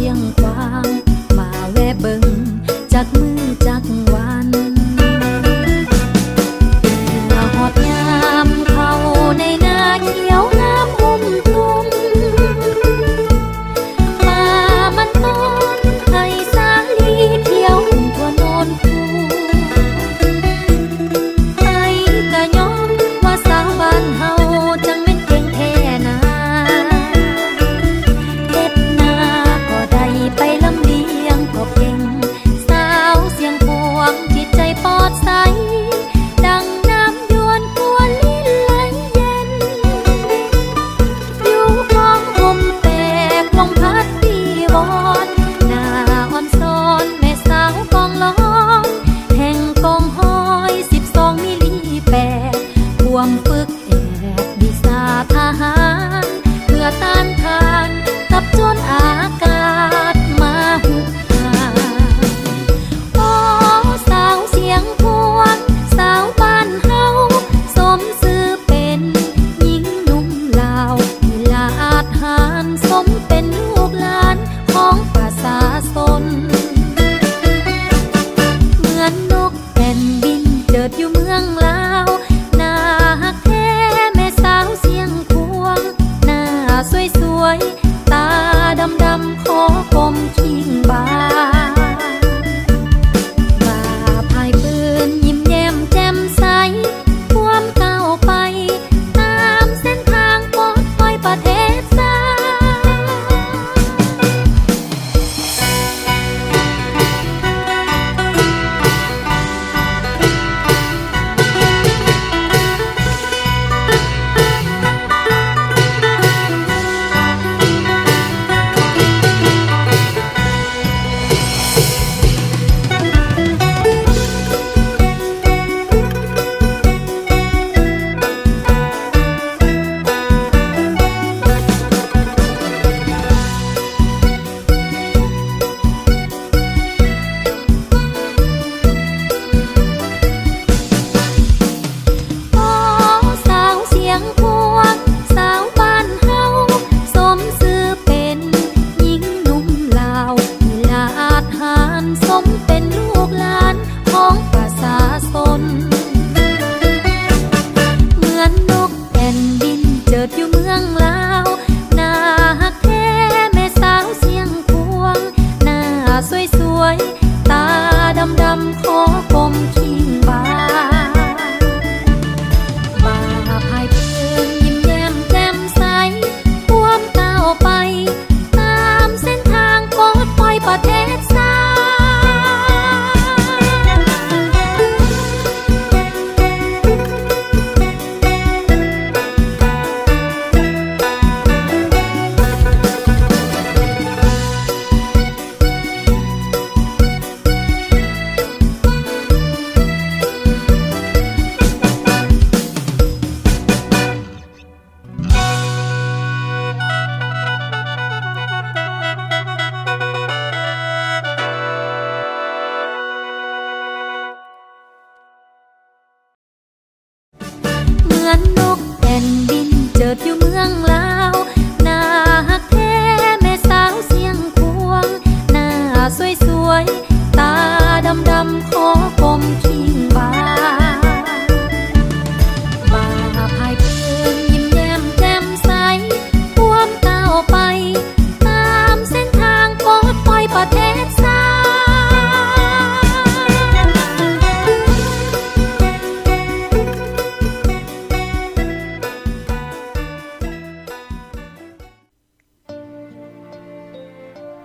ส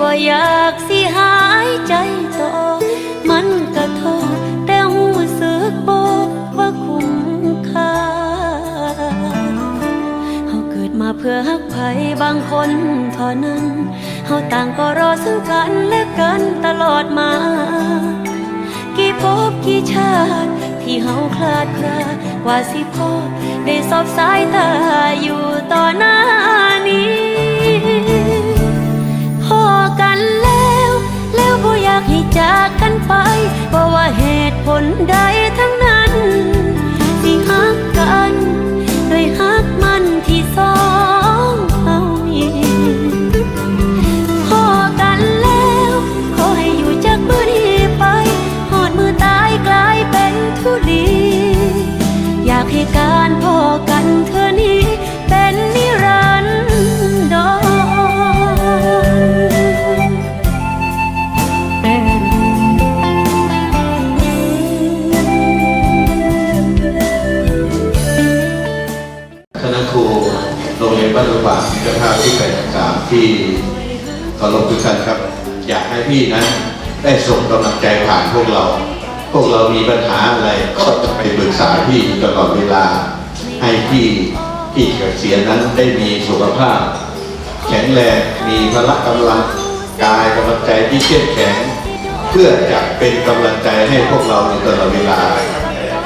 บ่อยากสิหายใจต่อ มันกระทบแต่หูสึกบอกว่าคุ้มค่าเฮาเกิดมาเพื่อฮักใครบางคนเท่านั้นเฮาต่างก็รอซึ่งกันและกันตลอดมา กี่ภพกี่ชาติที่เฮาคลาดคลาว่าสิพอได้สอบสายตาอยู่ต่อหน้านี้ แล้ว แล้วบ่อยากให้จากกันไปบ่ว่าเหตุผลใด ที่เคารพทุกท่านครับ อยากให้พี่นั้นได้ส่งกำลังใจผ่านพวกเรา พวกเรามีปัญหาอะไรก็จะไปปรึกษาพี่ตลอดเวลา ให้พี่ที่เกษียณนั้นได้มีสุขภาพ แข็งแรงมีพละกำลังกายกำลังใจที่เข้มแข็ง เพื่อจะเป็นกำลังใจให้พวกเราในตลอดเวลา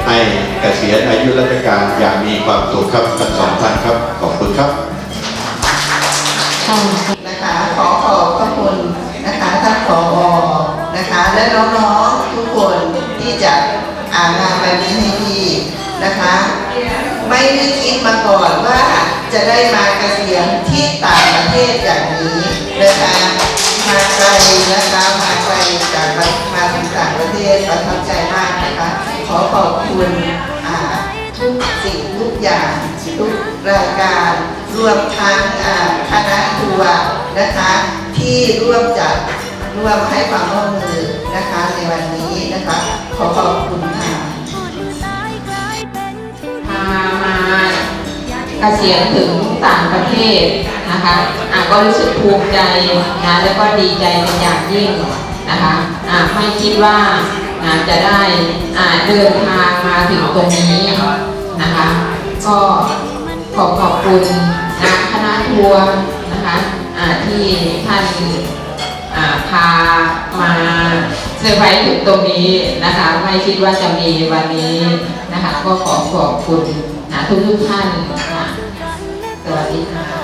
ให้เกษียณอายุราชการอย่างมีความสุขครับทั้งสองท่านครับ ขอบคุณครับ นะคะขอขอบพระคุณนะคะท่านผอนะคะ และน้องๆทุกคนที่จะอ่านงานวันนี้ให้พี่นะคะ ไม่ได้คิดมาก่อนว่าจะได้มาเกษียณที่ต่างประเทศอย่างนี้นะคะมาไกลนะคะมาไกลจากมามาถึงต่างประเทศประทับใจมากนะคะ ขอขอบคุณทุกสิ่งทุกอย่าง วมทั้งคณะทัวร์นะคะที่ร่วมจัดร่วมให้ความร่วมมือนะคะในวันนี้นะคะขอขอบคุณค่ะพามาเกษียณถึงต่างประเทศนะคะอะก็รู้สึกภูมิใจนะแล้วก็ดีใจเป็นอย่างยิ่งนะคะอะไม่คิดว่าอะจะได้อะเดินทางมาถึงตรงนี้นะคะ ก็ขอขอบคุณ ทัวร์นะคะะที่ท่านพามาเซอร์ไพรส์ถึงตรงนี้นะคะ ไม่คิดว่าจะมีวันนี้นะคะ ก็ขอขอบคุณนะทุกทุกท่านนะวัสดีค่ะ